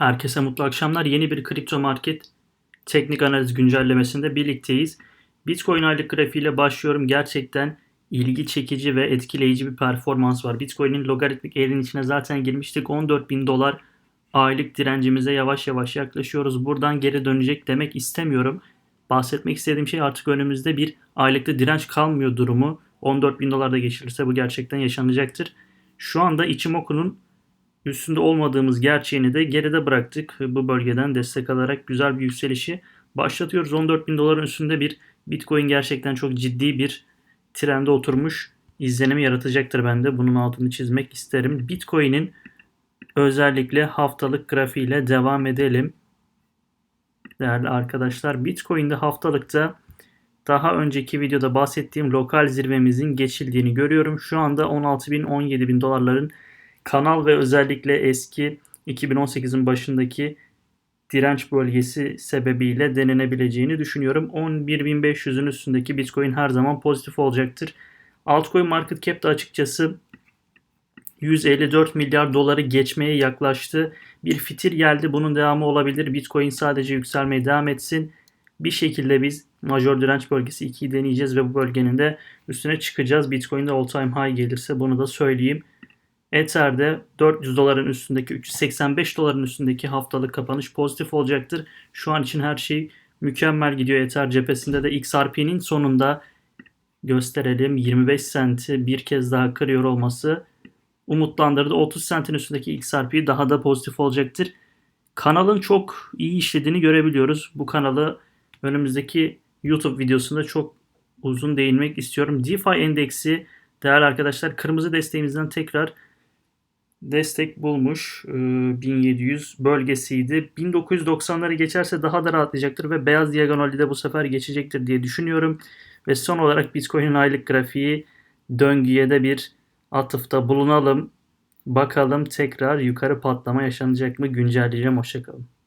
Herkese mutlu akşamlar. Yeni bir kripto market teknik analiz güncellemesinde birlikteyiz. Bitcoin aylık grafiğiyle başlıyorum. Gerçekten ilgi çekici ve etkileyici bir performans var. Bitcoin'in logaritmik eğrinin içine zaten girmiştik. 14 bin dolar aylık direncimize yavaş yavaş yaklaşıyoruz. Buradan geri dönecek demek istemiyorum. Bahsetmek istediğim şey artık önümüzde bir aylıkta direnç kalmıyor durumu. 14 bin dolarda geçirirse bu gerçekten yaşanacaktır. Şu anda Ichimoku'nun üstünde olmadığımız gerçeğini de geride bıraktık. Bu bölgeden destek alarak güzel bir yükselişi başlatıyoruz. 14 bin doların üstünde bir Bitcoin gerçekten çok ciddi bir trende oturmuş izlenimi yaratacaktır bende. Bunun altını çizmek isterim. Bitcoin'in özellikle haftalık grafiğiyle devam edelim. Değerli arkadaşlar Bitcoin'de haftalıkta daha önceki videoda bahsettiğim lokal zirvemizin geçildiğini görüyorum. Şu anda 16 bin 17 bin dolarların kanal ve özellikle eski 2018'in başındaki direnç bölgesi sebebiyle denenebileceğini düşünüyorum. 11.500'ün üstündeki Bitcoin her zaman pozitif olacaktır. Altcoin market cap de açıkçası 154 milyar doları geçmeye yaklaştı. Bir fitil geldi. Bunun devamı olabilir. Bitcoin sadece yükselmeye devam etsin. Bir şekilde biz major direnç bölgesi 2'yi deneyeceğiz ve bu bölgenin de üstüne çıkacağız. Bitcoin'de all time high gelirse bunu da söyleyeyim. Ether'de 400 doların üstündeki 385 doların üstündeki haftalık kapanış pozitif olacaktır. Şu an için her şey mükemmel gidiyor Ether cephesinde de XRP'nin sonunda gösterelim 25 senti bir kez daha kırıyor olması umutlandırdı. 30 sentin üstündeki XRP daha da pozitif olacaktır. Kanalın çok iyi işlediğini görebiliyoruz. Bu kanalı önümüzdeki YouTube videosunda çok uzun değinmek istiyorum. DeFi endeksi değerli arkadaşlar kırmızı desteğimizden tekrar destek bulmuş. 1700 bölgesiydi. 1990'ları geçerse daha da rahatlayacaktır ve beyaz diagonali de bu sefer geçecektir diye düşünüyorum. Ve son olarak Bitcoin'in aylık grafiği döngüye de bir atıfta bulunalım. Bakalım tekrar yukarı patlama yaşanacak mı? Güncelleyeceğim. Hoşçakalın.